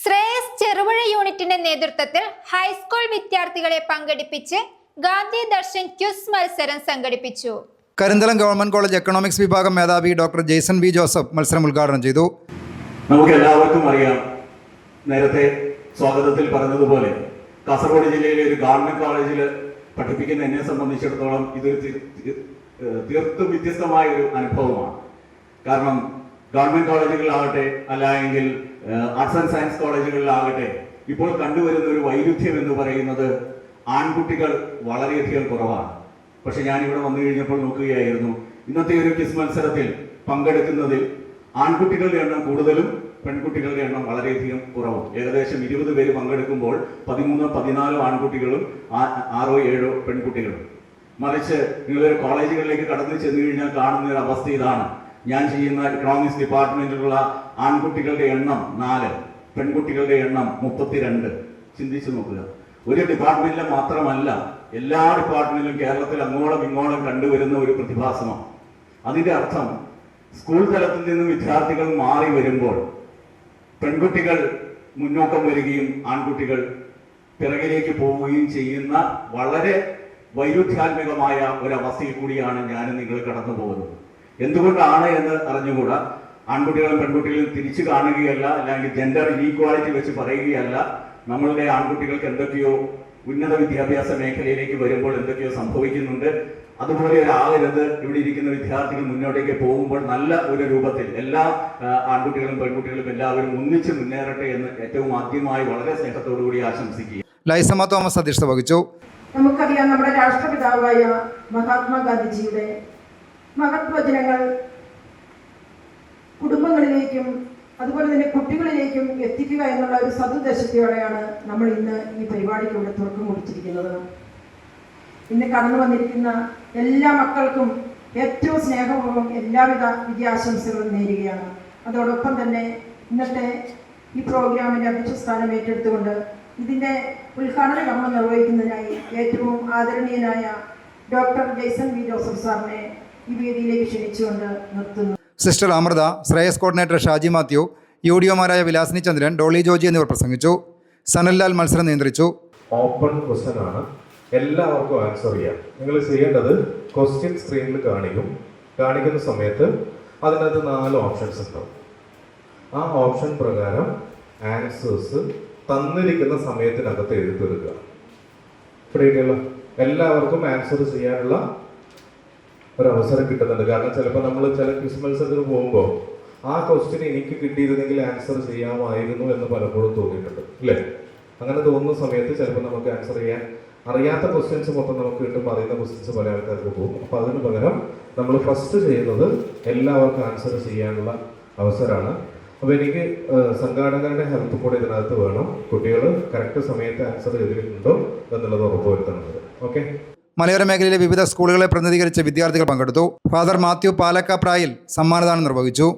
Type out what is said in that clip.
ശ്രേയസ് ചെറുപുഴ യൂണിറ്റിന്റെ നേതൃത്വത്തിൽ ഹൈസ്കൂൾ വിദ്യാർത്ഥികളെ പങ്കെടുപ്പിച്ച് ഗാന്ധി ദർശൻ ക്യുസ് മത്സരം സംഘടിപ്പിച്ചു. കരിന്തളം ഗവൺമെന്റ് കോളേജ് എക്കണോമിക്സ് വിഭാഗം മേധാവി ഡോക്ടർ ജെയ്സൺ വി ജോസഫ് മത്സരം ഉദ്ഘാടനം ചെയ്തു. നമുക്ക് എല്ലാവർക്കും അറിയാം നേരത്തെ സ്വാഗതത്തിൽ പറഞ്ഞതുപോലെ കാസർഗോഡ് ജില്ലയിലെ ഒരു ഗവൺമെന്റ് കോളേജിൽ പഠിപ്പിക്കുന്ന എന്നെ സംബന്ധിച്ചിടത്തോളം ഇതൊരു തീർത്തും വ്യത്യസ്തമായ ഒരു അനുഭവമാണ്. കാരണം ഗവൺമെന്റ് കോളേജുകളിലാകട്ടെ അല്ലെങ്കിൽ ആർട്സ് ആൻഡ് സയൻസ് കോളേജുകളിലാകട്ടെ ഇപ്പോൾ കണ്ടുവരുന്ന ഒരു വൈരുദ്ധ്യം എന്ന് പറയുന്നത് ആൺകുട്ടികൾ വളരെയധികം കുറവാണ്. പക്ഷെ ഞാൻ ഇവിടെ വന്നു കഴിഞ്ഞപ്പോൾ നോക്കുകയായിരുന്നു ഇന്നത്തെ ഒരു ക്വിസ് മത്സരത്തിൽ പങ്കെടുക്കുന്നതിൽ ആൺകുട്ടികളുടെ എണ്ണം കൂടുതലും പെൺകുട്ടികളുടെ എണ്ണം വളരെയധികം കുറവും. ഏകദേശം ഇരുപത് പേര് പങ്കെടുക്കുമ്പോൾ പതിമൂന്നോ പതിനാലോ ആൺകുട്ടികളും ആറോ ഏഴോ പെൺകുട്ടികളും. മറിച്ച് നിങ്ങളൊരു കോളേജുകളിലേക്ക് കടന്നു ചെന്നു കഴിഞ്ഞാൽ കാണുന്ന ഒരു അവസ്ഥ ഇതാണ്. ഞാൻ ചെയ്യുന്ന ഇക്കണോമിക്സ് ഡിപ്പാർട്ട്മെന്റിലുള്ള ആൺകുട്ടികളുടെ എണ്ണം നാല് പെൺകുട്ടികളുടെ എണ്ണം മുപ്പത്തിരണ്ട്. ചിന്തിച്ചു നോക്കുക. ഒരു ഡിപ്പാർട്ട്മെന്റിലെ മാത്രമല്ല എല്ലാ ഡിപ്പാർട്ട്മെന്റിലും കേരളത്തിൽ അങ്ങോളം ഇങ്ങോളം കണ്ടുവരുന്ന ഒരു പ്രതിഭാസമാണ്. അതിന്റെ അർത്ഥം സ്കൂൾ തലത്തിൽ നിന്നും വിദ്യാർത്ഥികൾ മാറി വരുമ്പോൾ പെൺകുട്ടികൾ മുന്നോക്കം വരികയും ആൺകുട്ടികൾ പിറകിലേക്ക് പോവുകയും ചെയ്യുന്ന വളരെ വൈരുദ്ധ്യാത്മകമായ ഒരവസ്ഥയിൽ കൂടിയാണ് ഞാൻ നിങ്ങൾ കടന്നു പോകുന്നത് എന്തുകൊണ്ടാണ് എന്ന് അറിഞ്ഞുകൂടാ. ആൺകുട്ടികളും പെൺകുട്ടികളും തിരിച്ചു കാണുകയല്ല അല്ലെങ്കിൽ ജെൻഡർ ഈക്വാലിറ്റി വെച്ച് പറയുകയല്ല. നമ്മളുടെ ആൺകുട്ടികൾക്ക് എന്തൊക്കെയോ ഉന്നത വിദ്യാഭ്യാസ മേഖലയിലേക്ക് വരുമ്പോൾ എന്തൊക്കെയോ സംഭവിക്കുന്നുണ്ട്. അതുപോലെ ഒരാകരുത് ഇവിടെ ഇരിക്കുന്ന വിദ്യാർത്ഥികൾ മുന്നോട്ടേക്ക് പോകുമ്പോൾ നല്ല ഒരു രൂപത്തിൽ എല്ലാ ആൺകുട്ടികളും പെൺകുട്ടികളും എല്ലാവരും ഒന്നിച്ച് മുന്നേറട്ടെ എന്ന് ഏറ്റവും ആദ്യമായി വളരെ സ്നേഹത്തോടു കൂടി ആശംസിക്കുക ലൈസമ തോമസ് അധ്യക്ഷത വഹിച്ചു. നമുക്കറിയാം നമ്മുടെ രാഷ്ട്രപിതാവായ മഹാത്മാഗാന്ധിജിയുടെ മഹത് വചനങ്ങൾ കുടുംബങ്ങളിലേക്കും അതുപോലെ തന്നെ കുട്ടികളിലേക്കും എത്തിക്കുക എന്നുള്ള ഒരു സതുദ്ദേശത്തോടെയാണ് നമ്മൾ ഇന്ന് ഈ പരിപാടിക്ക് തുടക്കം കുറിച്ചിരിക്കുന്നത്. ഇന്ന് കടന്നു വന്നിരിക്കുന്ന എല്ലാ മക്കൾക്കും ഏറ്റവും സ്നേഹപൂർവം എല്ലാവിധ വിദ്യാശംസകളും നേരുകയാണ്. അതോടൊപ്പം തന്നെ ഇന്നത്തെ ഈ പ്രോഗ്രാമിന്റെ അധ്യക്ഷ സ്ഥാനം ഏറ്റെടുത്തുകൊണ്ട് ഇതിന്റെ ഉദ്ഘാടന കർമ്മം നിർവഹിക്കുന്നതിനായി ഏറ്റവും ആദരണീയനായ ഡോക്ടർ ജെയ്സൺ വി ജോസഫ് സാറിനെ ഈ വേദിയിലേക്ക് ക്ഷണിച്ചുകൊണ്ട് നിർത്തുന്നു. Sister Amrita Shreyas coordinator Shaji Mathew U D ഒമാരായ Vilasini Chandran Dolly Joji എന്നിവർ പ്രസംഗിച്ചു. സനൽലാൽ മത്സരം നിയന്ത്രിച്ചു. ഓപ്പൺ ക്വസ്റ്റൻ ആണ്. എല്ലാവർക്കും ആൻസർ ചെയ്യാം നിങ്ങൾ ചെയ്യേണ്ടത് ക്വസ്റ്റ്യൻ സ്ക്രീനിൽ കാണിക്കും. കാണിക്കുന്ന സമയത്ത് അതിനകത്ത് നാല് ഓപ്ഷൻസ് ഉണ്ടാവും. ആ ഓപ്ഷൻ പ്രകാരം ആൻസേഴ്സ് തന്നിരിക്കുന്ന സമയത്തിനകത്ത് എഴുതിയെടുക്കുക പിടിയിട്ടുള്ള എല്ലാവർക്കും ആൻസർ ചെയ്യാനുള്ള ഒരു അവസരം കിട്ടുന്നുണ്ട്. കാരണം ചിലപ്പോൾ നമ്മൾ ചില ക്വിസ് മത്സരത്തിന് പോകുമ്പോൾ ആ ക്വസ്റ്റ്യൻ എനിക്ക് കിട്ടിയിരുന്നെങ്കിൽ ആൻസർ ചെയ്യാമായിരുന്നു എന്ന് പലപ്പോഴും തോന്നിയിട്ടുണ്ട്. അല്ലേ? അങ്ങനെ തോന്നുന്ന സമയത്ത് ചിലപ്പോൾ നമുക്ക് ആൻസർ ചെയ്യാൻ അറിയാത്ത ക്വസ്റ്റ്യൻസ് മൊത്തം നമുക്ക് കിട്ടും. അറിയുന്ന ക്വസ്റ്റ്യൻസ് പല ആൾക്കാർക്ക് പോകും. അപ്പോൾ അതിന് പകരം നമ്മൾ ഫസ്റ്റ് ചെയ്യുന്നത് എല്ലാവർക്കും ആൻസർ ചെയ്യാനുള്ള അവസരമാണ്. അപ്പോൾ എനിക്ക് സംഘാടകരുടെ ഹെൽപ്പ് കൂടെ ഇതിനകത്ത് വേണം. കുട്ടികൾ കറക്റ്റ് സമയത്ത് ആൻസർ ചെയ്തിട്ടുണ്ടോ എന്നുള്ളത് ഉറപ്പുവരുത്തുന്നത് ഓക്കെ? മലയോര മേഖലയിലെ വിവിധ സ്കൂളുകളെ പ്രതിനിധീകരിച്ച് വിദ്യാർത്ഥികൾ പങ്കെടുത്തു. ഫാദർ മാത്യു പാലക്കാപ്രായിൽ സമ്മാനദാനം നിർവഹിച്ചു.